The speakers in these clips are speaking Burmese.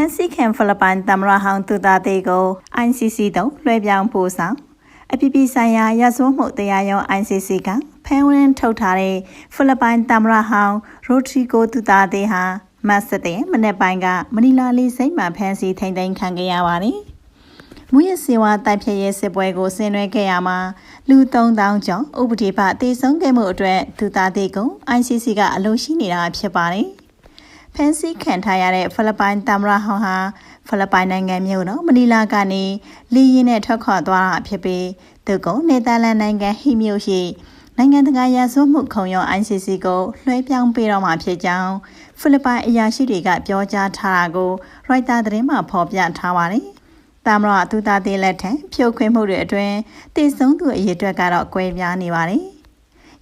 န်စီခံဖိလစ်ပိုင်သမ္မတဟောင်းသူသားသေးကို ICC သို့လွှဲပြောင်းပို့ဆောင်အပြည်ပြည်ဆိုင်ရာရာဇဝတ်မှုတရားရုံး ICC ကဖန်ဝင်ထုတ်ထားတဲ့ဖိလစ်ပိုင်သမ္မတဟောင်းရိုဒရီဂိုသူသားသေးဟာမတ်စတဲ့မနေ့ပိုင်းကမနီလာလေးစိတ်မှဖန်စီထိန်သိမ်းခံခဲ့ရပါတယ်။မူရစေဝါတိုက်ဖြည့်ရေးစစ်ပွဲကိုဆင်နွှဲခဲ့ရမှာလူ3000ကျော်ဥပဒေပတေဆုံးခဲ့မှုအတွက်သူသားသေးကို ICC ကအလို့ရှိနေတာဖြစ်ပါတယ်။ ဖန်စီခံထားရတဲ့ဖိလစ်ပိုင်သမ္မတဟောင်းဟာဖိလစ်ပိုင်နိုင်ငံမြို့တော်မနီလာကနေလီရင်နဲ့ထွက်ခွာသွားတာဖြစ်ပြီးသူကနယ်သာလန်နိုင်ငံဟီမြို့ရှိနိုင်ငံတကာရာဇဝတ်မှုခုံရုံး ICC ကိုလွှဲပြောင်းပေးတော့မှာဖြစ်ကြောင်းဖိလစ်ပိုင်အရာရှိတွေကပြောကြားထားတာကိုရိုက်တာသတင်းမှာဖော်ပြထားပါတယ်။တာမရသူသားသေးလက်ထံဖြုတ်ခွင်းမှုတွေအတွင်းတည်ဆုံးသူအရေအတွက်ကတော့ကွဲပြားနေပါတယ်။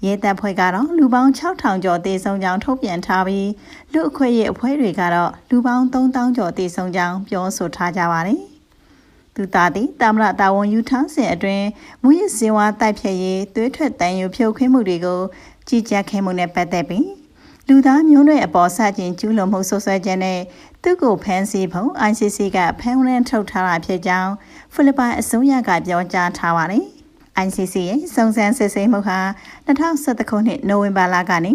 ရဲတပ်ဖွဲ့ကတော့လူပေါင်း6000ကျော်တည်ဆုံးကြောင်းထုတ်ပြန်ထားပြီးလူအခွင့်အရေးအဖွဲ့တွေကတော့လူပေါင်း3000ကျော်တည်ဆုံးကြောင်းပြောဆိုထားကြပါတယ်။သူသားသည်တာမရတာဝန်ယူထားစဉ်အတွင်းမူရစ်စင်ဝါတိုက်ဖြတ်ရေးသွေးထွက်တန်ယူဖြုတ်ခွင်းမှုတွေကိုကြီးကြပ်ခဲ့မှုနဲ့ပတ်သက်ပြီးလူသားမျိုးနွယ်အပေါ်ဆကျင်ကျူးလွန်မှုဆွဆွဲချက်နဲ့သူ့ကိုဖမ်းဆီးဖို့ ICC ကဖမ်းဝရမ်းထုတ်ထားတာဖြစ်ကြောင်းဖိလစ်ပိုင်အစိုးရကပြောကြားထားပါတယ်။ ICC ရဲ့စုံစမ်းစစ်ဆေးမှုဟာ2017ခုနှစ်နိုဝင်ဘာလကနေ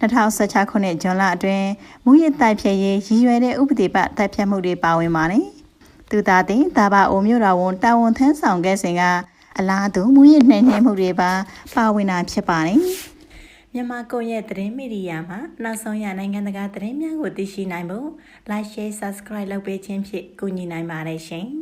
2016ခုနှစ်ဇွန်လအတွင်းမူရစ်တိုက်ဖြတ်ရေးရည်ရွယ်တဲ့ဥပဒေပတ်တိုက်ဖြတ်မှုတွေပါဝင်ပါတယ်။သူသားတင်တာဘာအိုမျိုးတော်ဝန်တာဝန်ထမ်းဆောင်ခဲ့စဉ်ကအလားတူမူရစ်နှိမ်နင်းမှုတွေပါပါဝင်တာဖြစ်ပါတယ်။မြန်မာကွန်ရက်သတင်းမီဒီယာမှာနောက်ဆုံးရနိုင်ငံတကာသတင်းများကိုသိရှိနိုင်ဖို့ like share subscribe လုပ်ပေးခြင်းဖြင့်ကူညီနိုင်ပါတယ်ရှင်။